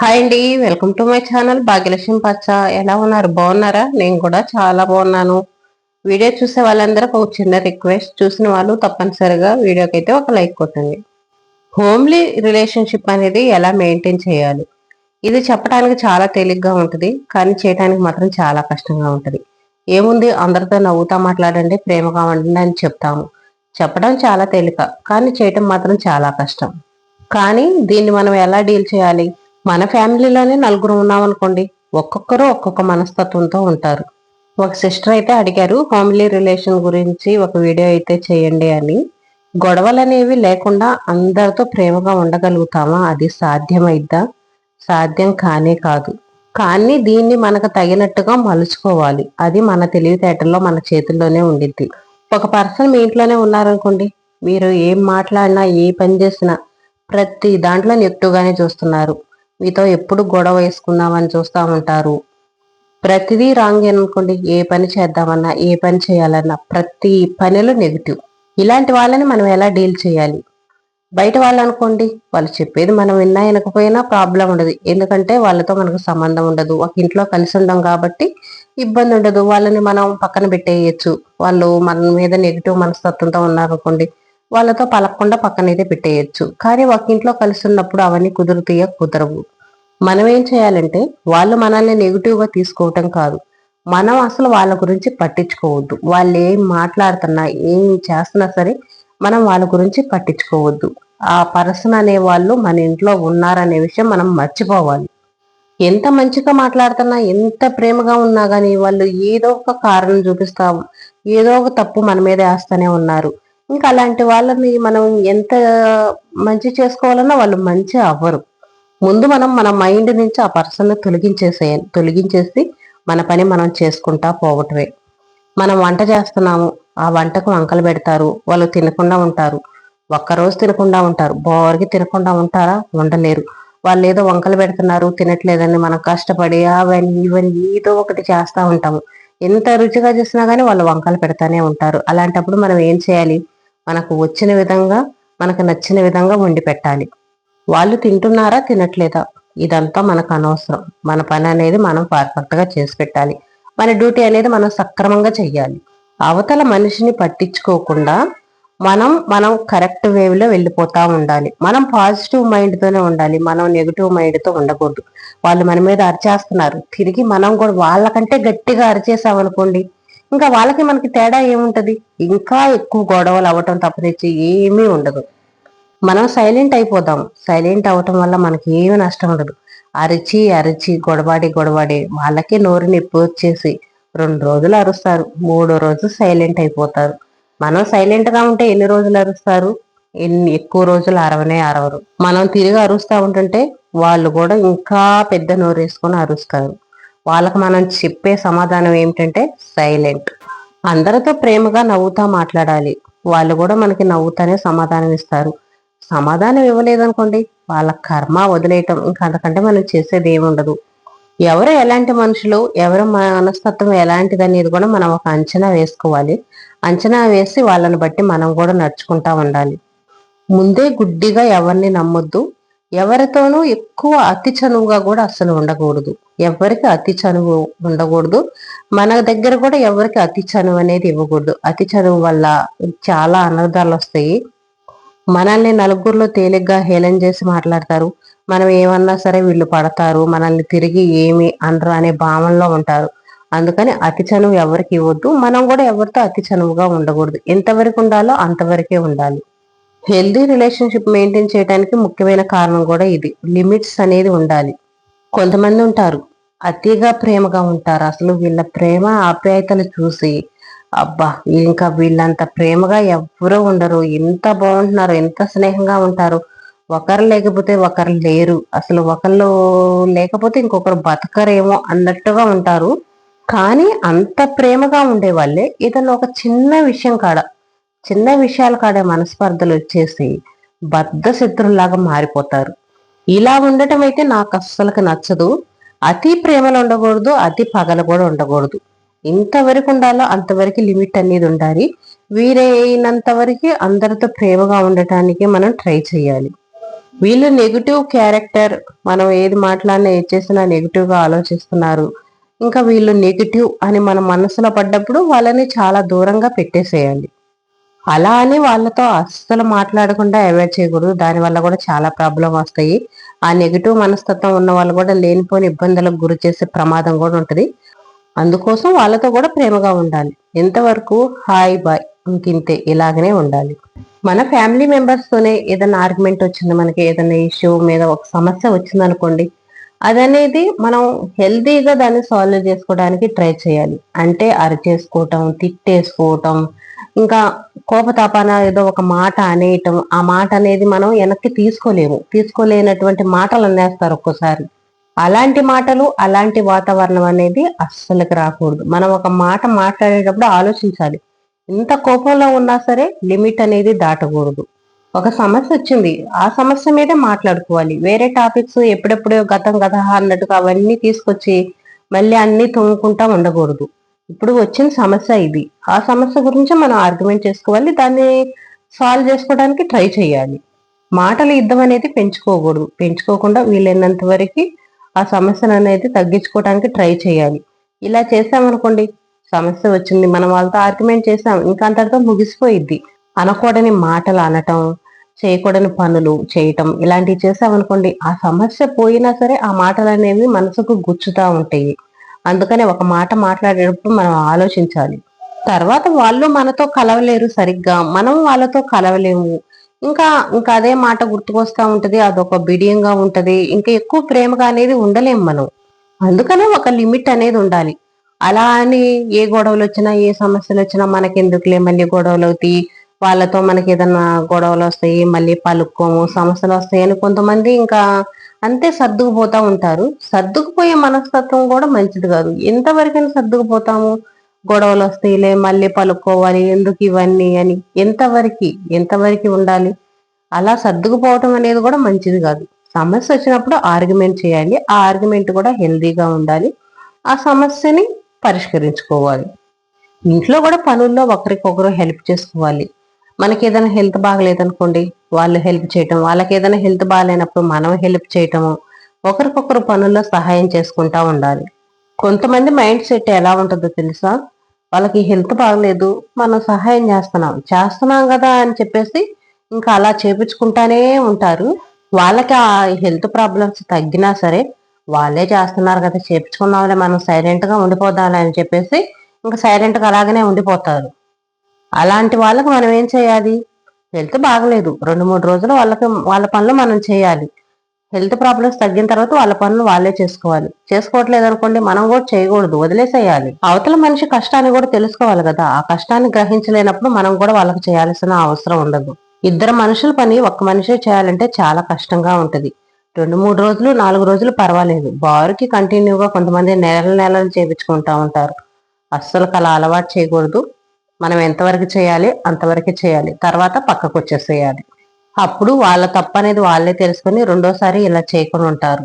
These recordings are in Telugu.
హాయ్ అండి welcome to my channel Bhagyalakshmi పచ్చ. ఎలా ఉన్నారు? బాగున్నారా? నేను కూడా చాలా బాగున్నాను. వీడియో చూసే వాళ్ళందరూ ఒక చిన్న రిక్వెస్ట్. చూసిన వాళ్ళు తప్పనిసరిగా వీడియోకి అయితే ఒక లైక్ కొట్టండి. హోమ్లీ రిలేషన్షిప్ అనేది ఎలా మెయింటైన్ చేయాలి? ఇది చెప్పడానికి చాలా తేలిగ్గా ఉంటుంది కానీ చేయడానికి మాత్రం చాలా కష్టంగా ఉంటుంది. ఏముంది? అందరితో నవ్వుతా మాట్లాడండి ప్రేమగా ఉండండి అని చెప్తాము. చెప్పడం చాలా తేలిక కానీ చేయటం మాత్రం చాలా కష్టం. కానీ దీన్ని మనం ఎలా డీల్ చేయాలి? మన ఫ్యామిలీలోనే నలుగురు ఉన్నామనుకోండి ఒక్కొక్కరు ఒక్కొక్క మనస్తత్వంతో ఉంటారు. ఒక సిస్టర్ అయితే అడిగారు ఫ్యామిలీ రిలేషన్ గురించి ఒక వీడియో అయితే చేయండి అని. గొడవలు అనేవి లేకుండా అందరితో ప్రేమగా ఉండగలుగుతామా? అది సాధ్యమైద్దా? సాధ్యం కానే కాదు. కానీ దీన్ని మనకు తగినట్టుగా మలుచుకోవాలి. అది మన తెలివితేటల్లో మన చేతుల్లోనే ఉండిద్ది. ఒక పర్సన్ మీ ఇంట్లోనే ఉన్నారనుకోండి మీరు ఏం మాట్లాడినా ఏ పని చేసినా ప్రతి దాంట్లో నెగిటివ్గానే చూస్తున్నారు. మీతో ఎప్పుడు గొడవ వేసుకుందామని చూస్తూ ఉంటారు. ప్రతిదీ రాంగ్ అనుకోండి ఏ పని చేద్దామన్నా ఏ పని చేయాలన్నా ప్రతి పనిలో నెగిటివ్ ఇలాంటి వాళ్ళని మనం ఎలా డీల్ చేయాలి? బయట వాళ్ళు అనుకోండి వాళ్ళు చెప్పేది మనం విన్నా వినకపోయినా ప్రాబ్లం ఉండదు. ఎందుకంటే వాళ్ళతో మనకు సంబంధం ఉండదు. ఒక ఇంట్లో కలిసి ఉండం కాబట్టి ఇబ్బంది ఉండదు. వాళ్ళని మనం పక్కన పెట్టేయచ్చు. వాళ్ళు మన మీద నెగిటివ్ మనస్తత్వంతో ఉన్నారనుకోండి వాళ్ళతో పలకకుండా పక్కనైతే పెట్టేయచ్చు. కానీ ఒక ఇంట్లో కలిసి ఉన్నప్పుడు అవన్నీ కుదురుతాయో కుదరవు. మనం ఏం చేయాలంటే వాళ్ళు మనల్ని నెగిటివ్గా తీసుకోవటం కాదు. మనం అసలు వాళ్ళ గురించి పట్టించుకోవద్దు. వాళ్ళు ఏం మాట్లాడుతున్నా ఏం చేస్తున్నా సరే మనం వాళ్ళ గురించి పట్టించుకోవద్దు. ఆ పర్సన్ అనే వాళ్ళు మన ఇంట్లో ఉన్నారనే విషయం మనం మర్చిపోవాలి. ఎంత మంచిగా మాట్లాడుతున్నా ఎంత ప్రేమగా ఉన్నా కానీ వాళ్ళు ఏదో ఒక కారణం చూపిస్తాము ఏదో ఒక తప్పు మన మీద వేస్తూనే ఉన్నారు. ఇంకా అలాంటి వాళ్ళని మనం ఎంత మంచి చేసుకోవాలన్నా వాళ్ళు మంచి అవ్వరు. ముందు మనం మన మైండ్ నుంచి ఆ పర్సన్ తొలగించేసేయాలి తొలగించేసి మన పని మనం చేసుకుంటా పోవటమే. మనం వంట చేస్తున్నాము ఆ వంటకు వంకలు పెడతారు వాళ్ళు తినకుండా ఉంటారు. ఒక్కరోజు తినకుండా ఉంటారు. బోర్కి తినకుండా ఉంటారా? ఉండలేరు. వాళ్ళు ఏదో వంకలు పెడుతున్నారు తినట్లేదని మనం కష్టపడి అవన్నీ ఇవన్నీ ఏదో ఒకటి చేస్తూ ఉంటాము. ఎంత రుచిగా చేసినా కానీ వాళ్ళు వంకలు పెడతానే ఉంటారు. అలాంటప్పుడు మనం ఏం చేయాలి? మనకు వచ్చిన విధంగా మనకు నచ్చిన విధంగా వండి పెట్టాలి. వాళ్ళు తింటున్నారా తినట్లేదా? ఇదంతా మనకు అనవసరం. మన పని అనేది మనం పర్ఫెక్ట్గా చేసి పెట్టాలి. మన డ్యూటీ అనేది మనం సక్రమంగా చెయ్యాలి. అవతల మనిషిని పట్టించుకోకుండా మనం మనం కరెక్ట్ వేవ్లో వెళ్ళిపోతూ ఉండాలి. మనం పాజిటివ్ మైండ్తోనే ఉండాలి. మనం నెగిటివ్ మైండ్తో ఉండకూడదు. వాళ్ళు మన మీద అరిచేస్తున్నారు. తిరిగి మనం కూడా వాళ్ళకంటే గట్టిగా అరిచేసామనుకోండి ఇంకా వాళ్ళకి మనకి తేడా ఏముంటది? ఇంకా ఎక్కువ గొడవలు అవ్వటం తప్పనిచ్చి ఏమీ ఉండదు. మనం సైలెంట్ అయిపోతాం. సైలెంట్ అవటం వల్ల మనకి ఏమి నష్టం ఉండదు. అరిచి అరిచి గొడవాడి గొడవాడి వాళ్ళకి నోరు నొప్పి వచ్చేసి రెండు రోజులు అరుస్తారు. మూడో రోజు సైలెంట్ అయిపోతారు. మనం సైలెంట్గా ఉంటే ఎన్ని రోజులు అరుస్తారు? ఎన్ని ఎక్కువ రోజులు అరవనే అరవరు. మనం తిరిగి అరుస్తూ ఉంటుంటే వాళ్ళు కూడా ఇంకా పెద్ద నోరు వేసుకొని అరుస్తారు. వాళ్ళకి మనం చెప్పే సమాధానం ఏమిటంటే సైలెంట్. అందరితో ప్రేమగా నవ్వుతా మాట్లాడాలి. వాళ్ళు కూడా మనకి నవ్వుతానే సమాధానం ఇస్తారు. సమాధానం ఇవ్వలేదనుకోండి వాళ్ళ కర్మ వదిలేయటం. ఇంకా అంతకంటే మనం చేసేది ఏముండదు ఎవరు ఎలాంటి మనుషులు ఎవరి మనస్తత్వం ఎలాంటిది అనేది కూడా మనం ఒక అంచనా వేసుకోవాలి. అంచనా వేసి వాళ్ళని బట్టి మనం కూడా నడుచుకుంటా ఉండాలి. ముందే గుడ్డిగా ఎవరిని నమ్మొద్దు. ఎవరితోనూ ఎక్కువ అతి చనువుగా కూడా అస్సలు ఉండకూడదు. ఎవరికి అతి చనువు ఉండకూడదు. మన దగ్గర కూడా ఎవరికి అతి చనువు అనేది ఇవ్వకూడదు. అతి చనువు వల్ల చాలా అనర్థాలు వస్తాయి. మనల్ని నలుగురిలో తేలిగ్గా హేళన చేసి మాట్లాడతారు. మనం ఏమన్నా సరే వీళ్ళు పడతారు. మనల్ని తిరిగి ఏమి అనరు అనే భావనలో ఉంటారు. అందుకని అతి చనువు ఎవరికి ఇవ్వద్దు. మనం కూడా ఎవరితో అతి చనువుగా ఉండకూడదు. ఎంతవరకు ఉండాలో అంతవరకే ఉండాలి. హెల్దీ రిలేషన్షిప్ మెయింటైన్ చేయడానికి ముఖ్యమైన కారణం కూడా ఇది. లిమిట్స్ అనేది ఉండాలి. కొంతమంది ఉంటారు. అతిగా ప్రేమగా ఉంటారు. అసలు వీళ్ళ ప్రేమ ఆప్యాయతలు చూసి అబ్బా ఇంకా వీళ్ళంత ప్రేమగా ఎవ్వరూ ఉండరు. ఎంత బాగుంటున్నారు ఎంత స్నేహంగా ఉంటారు. ఒకరు లేకపోతే ఒకరు లేరు. అసలు ఒకళ్ళు లేకపోతే ఇంకొకరు బతకరేమో అన్నట్టుగా ఉంటారు. కానీ అంత ప్రేమగా ఉండే వాళ్ళే ఏదన్నా ఒక చిన్న విషయం కాడ చిన్న విషయాల కాడే మనస్పర్ధలు వచ్చేసి బద్ధ శత్రులాగా మారిపోతారు. ఇలా ఉండటం అయితే నాకు అస్సలకి నచ్చదు. అతి ప్రేమలు ఉండకూడదు అతి పగలు కూడా ఉండకూడదు. ఇంతవరకు ఉండాలో అంతవరకు లిమిట్ అనేది ఉండాలి. వీరైనంత వరకు అందరితో ప్రేమగా ఉండటానికి మనం ట్రై చేయాలి. వీళ్ళు నెగిటివ్ క్యారెక్టర్ మనం ఏది మాట్లాడినా ఏది చేసినా నెగిటివ్గా ఆలోచిస్తున్నారు. ఇంకా వీళ్ళు నెగిటివ్ అని మన మనసులో పడ్డప్పుడు వాళ్ళని చాలా దూరంగా పెట్టేసేయాలి. అలా అని వాళ్ళతో అస్సలు మాట్లాడకుండా అవాయిడ్ చేయకూడదు. దానివల్ల కూడా చాలా ప్రాబ్లం వస్తాయి. ఆ నెగిటివ్ మనస్తత్వం ఉన్న వాళ్ళు కూడా లేనిపోని ఇబ్బందులకు గురి చేసే ప్రమాదం కూడా ఉంటుంది. అందుకోసం వాళ్ళతో కూడా ప్రేమగా ఉండాలి. ఎంతవరకు హాయ్ బాయ్ ఇంకింతే ఇలాగనే ఉండాలి. మన ఫ్యామిలీ మెంబర్స్ తోనే ఏదైనా ఆర్గ్యుమెంట్ వచ్చింది మనకి ఏదైనా ఇష్యూ మీద ఒక సమస్య వచ్చింది అనుకోండి అదనేది మనం హెల్తీగా దాన్ని సాల్వ్ చేసుకోవడానికి ట్రై చేయాలి. అంటే అరిచేసుకోవటం తిట్టేసుకోవటం ఇంకా కోపతాపాన ఏదో ఒక మాట అనేయటం ఆ మాట అనేది మనం వెనక్కి తీసుకోలేము. తీసుకోలేనటువంటి మాటలు అనేస్తారు ఒక్కోసారి. అలాంటి మాటలు అలాంటి వాతావరణం అనేది అస్సలకి రాకూడదు. మనం ఒక మాట మాట్లాడేటప్పుడు ఆలోచించాలి. ఇంత కోపంలో ఉన్నా సరే లిమిట్ అనేది దాటకూడదు. ఒక సమస్య వచ్చింది. ఆ సమస్య మీదే మాట్లాడుకోవాలి. వేరే టాపిక్స్ ఎప్పుడెప్పుడు గతం గత అన్నట్టుగా అవన్నీ తీసుకొచ్చి మళ్ళీ అన్ని తొంగుకుంటా ఉండకూడదు. ఇప్పుడు వచ్చిన సమస్య ఇది. ఆ సమస్య గురించి మనం ఆర్గ్యుమెంట్ చేసుకోవాలి. దాన్ని సాల్వ్ చేసుకోవడానికి ట్రై చేయాలి. మాటలు యుద్ధం అనేది పెంచుకోకూడదు. పెంచుకోకుండా వీలైనంత వరకు ఆ సమస్యను అనేది తగ్గించుకోవడానికి ట్రై చేయాలి. ఇలా చేసామనుకోండి సమస్య వచ్చింది. మనం వాళ్ళతో ఆర్గ్యుమెంట్ చేసాం. ఇంకా అంతటితో ముగిసిపోయిద్ది. అనకూడని మాటలు అనటం చేయకూడని పనులు చేయటం ఇలాంటివి చేసామనుకోండి ఆ సమస్య పోయినా సరే ఆ మాటలు అనేవి మనసుకు గుచ్చుతూ ఉంటాయి. అందుకనే ఒక మాట మాట్లాడేటప్పుడు మనం ఆలోచించాలి. తర్వాత వాళ్ళు మనతో కలవలేరు సరిగ్గా మనం వాళ్ళతో కలవలేము. ఇంకా ఇంకా అదే మాట గుర్తుకొస్తా ఉంటది అదొక బిడియంగా ఉంటది ఇంకా ఎక్కువ ప్రేమగా అనేది ఉండలేము మనం. అందుకనే ఒక లిమిట్ అనేది ఉండాలి. అలా అని ఏ గొడవలు వచ్చినా ఏ సమస్యలు వచ్చినా మనకెందుకులే మళ్ళీ గొడవలు అవుతాయి వాళ్ళతో మనకి ఏదన్నా గొడవలు వస్తాయి మళ్ళీ పలుక్కోము సమస్యలు వస్తాయి అని కొంతమంది ఇంకా అంతే సర్దుకుపోతా ఉంటారు. సర్దుకుపోయే మనస్తత్వం కూడా మంచిది కాదు. ఎంతవరకైనా సర్దుకుపోతాము. గొడవలు వస్తాయిలే మళ్ళీ పలుక్కోవాలి ఎందుకు ఇవన్నీ అని ఎంతవరకు ఎంతవరకు ఉండాలి? అలా సర్దుకుపోవటం అనేది కూడా మంచిది కాదు. సమస్య వచ్చినప్పుడు ఆర్గ్యుమెంట్ చేయాలి. ఆ ఆర్గ్యుమెంట్ కూడా హెల్దీగా ఉండాలి. ఆ సమస్యని పరిష్కరించుకోవాలి. ఇంట్లో కూడా పనుల్లో ఒకరికొకరు హెల్ప్ చేసుకోవాలి. మనకి ఏదైనా హెల్త్ బాగలేదనుకోండి వాళ్ళు హెల్ప్ చేయటం వాళ్ళకి ఏదైనా హెల్త్ బాగాలేనప్పుడు మనం హెల్ప్ చేయటము ఒకరికొకరు పనుల్లో సహాయం చేసుకుంటా ఉండాలి. కొంతమంది మైండ్ సెట్ ఎలా ఉంటుందో తెలుసా? వాళ్ళకి హెల్త్ బాగలేదు మనం సహాయం చేస్తున్నాం. చేస్తున్నాం కదా అని చెప్పేసి ఇంకా అలా చేపించుకుంటానే ఉంటారు. వాళ్ళకి ఆ హెల్త్ ప్రాబ్లమ్స్ తగ్గినా సరే వాళ్ళే చేస్తున్నారు కదా చేపించుకున్నాంలే మనం సైలెంట్గా ఉండిపోదాం అని చెప్పేసి ఇంకా సైలెంట్గా అలాగనే ఉండిపోతారు. అలాంటి వాళ్ళకు మనం ఏం చేయాలి? హెల్త్ బాగలేదు. రెండు మూడు రోజులు వాళ్ళకి వాళ్ళ పనులు మనం చేయాలి. హెల్త్ ప్రాబ్లమ్స్ తగ్గిన తర్వాత వాళ్ళ పనులు వాళ్ళే చేసుకోవాలి. చేసుకోవట్లేదు అనుకోండి మనం కూడా చేయకూడదు. వదిలేసేయాలి. అవతల మనిషి కష్టాన్ని కూడా తెలుసుకోవాలి కదా. ఆ కష్టాన్ని గ్రహించలేనప్పుడు మనం కూడా వాళ్ళకి చేయాల్సిన అవసరం ఉండదు. ఇద్దరు మనుషుల పని ఒక్క మనిషే చేయాలంటే చాలా కష్టంగా ఉంటుంది. రెండు మూడు రోజులు నాలుగు రోజులు పర్వాలేదు. బారుకి కంటిన్యూగా కొంతమంది నెలల నెలలు చేపించుకుంటా ఉంటారు. అస్సలు అలా అలవాటు చేయకూడదు. మనం ఎంతవరకు చేయాలి అంతవరకు చేయాలి. తర్వాత పక్కకు వచ్చేసేయాలి. అప్పుడు వాళ్ళ తప్పు అనేది వాళ్ళే తెలుసుకొని రెండోసారి ఇలా చేయకుండా ఉంటారు.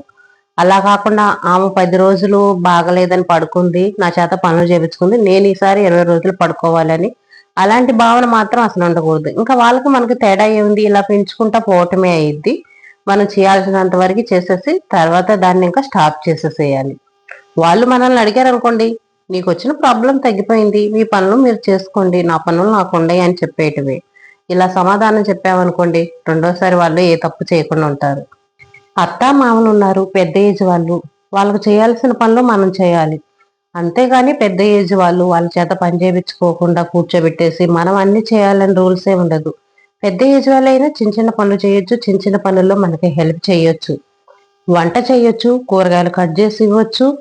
అలా కాకుండా ఆమె పది రోజులు బాగలేదని పడుకుంది నా చేత పనులు చేపించుకుంది నేను ఈసారి ఇరవై రోజులు పడుకోవాలని అలాంటి భావన మాత్రం అసలు ఉండకూడదు. ఇంకా వాళ్ళకి మనకి తేడా ఏముంది? ఇలా పెంచుకుంటా పోవటమే అయ్యిద్ది మనం చేయాల్సినంత వరకు చేసేసి తర్వాత దాన్ని ఇంకా స్టాప్ చేసేసేయాలి. వాళ్ళు మనల్ని అడిగారు అనుకోండి నీకు వచ్చిన ప్రాబ్లం తగ్గిపోయింది. మీ పనులు మీరు చేసుకోండి. నా పనులు నాకు ఉండయి అని చెప్పేటివి. ఇలా సమాధానం చెప్పామనుకోండి రెండోసారి వాళ్ళు ఏ తప్పు చేయకుండా ఉంటారు. అత్త మామలు ఉన్నారు. పెద్ద ఏజ్ వాళ్ళు. వాళ్ళకు చేయాల్సిన పనులు మనం చేయాలి. అంతేగాని పెద్ద ఏజ్ వాళ్ళు వాళ్ళ చేత పని చేయించుకోకుండా కూర్చోబెట్టేసి మనం అన్ని చేయాలని రూల్సే ఉండదు. పెద్ద ఏజ్ వాళ్ళైనా చిన్న చిన్న పనులు చేయొచ్చు. చిన్న చిన్న పనుల్లో మనకి హెల్ప్ చేయొచ్చు. వంట చేయొచ్చు. కూరగాయలు కట్ చేసి ఇవ్వచ్చు.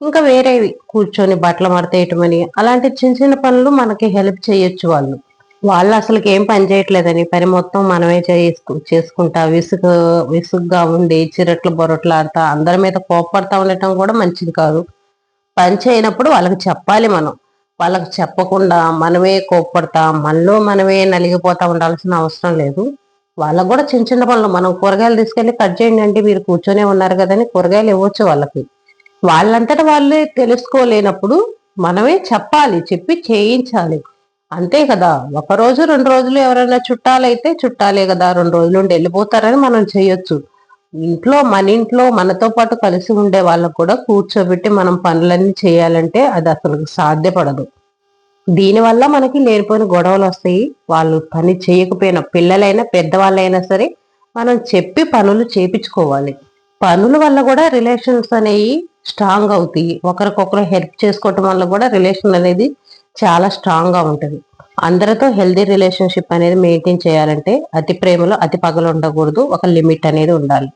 ఇంకా వేరేవి కూర్చొని బట్టలు మడతేయటమని. అలాంటి చిన్న చిన్న పనులు మనకి హెల్ప్ చేయొచ్చు వాళ్ళు. వాళ్ళు అసలు ఏం పని చేయట్లేదని పని మొత్తం మనమే చేసుకు చేసుకుంటా. విసుగు విసుగ్గా ఉండి చిరట్లు బొరట్లు ఆడతా అందరి మీద కోపడతా ఉండటం కూడా మంచిది కాదు. పని చేయనప్పుడు వాళ్ళకి చెప్పాలి మనం. వాళ్ళకి చెప్పకుండా మనమే కోప్పడతా మనలో మనమే నలిగిపోతా ఉండాల్సిన అవసరం లేదు. వాళ్ళకు కూడా చిన్న చిన్న పనులు మనం కూరగాయలు తీసుకెళ్ళి కట్ చేయండి అంటే మీరు కూర్చొనే ఉన్నారు కదని కూరగాయలు ఇవ్వచ్చు వాళ్ళకి. వాళ్ళంతట వాళ్ళే తెలుసుకోలేనప్పుడు మనమే చెప్పాలి చెప్పి చేయించాలి. అంతే కదా. ఒక రోజు రెండు రోజులు ఎవరైనా చుట్టాలైతే చుట్టాలే కదా. రెండు రోజులు ఉండి వెళ్ళిపోతారని మనం చేయొచ్చు. ఇంట్లో మన ఇంట్లో మనతో పాటు కలిసి ఉండే వాళ్ళకు కూడా కూర్చోబెట్టి మనం పనులన్నీ చేయాలంటే అది అసలు సాధ్యపడదు. దీనివల్ల మనకి లేనిపోయిన గొడవలు వస్తాయి. వాళ్ళు పని చేయకపోయినా పిల్లలైనా పెద్దవాళ్ళైనా సరే మనం చెప్పి పనులు చేపించుకోవాలి. పనుల వల్ల కూడా రిలేషన్స్ అనేవి స్ట్రాంగ్ అవుతాయి. ఒకరికొకరు హెల్ప్ చేసుకోవటం వల్ల కూడా రిలేషన్ అనేది చాలా స్ట్రాంగ్గా ఉంటుంది. అందరితో హెల్దీ రిలేషన్షిప్ అనేది మెయింటైన్ చేయాలంటే అతి ప్రేమలో అతి పగలు ఉండకూడదు. ఒక లిమిట్ అనేది ఉండాలి.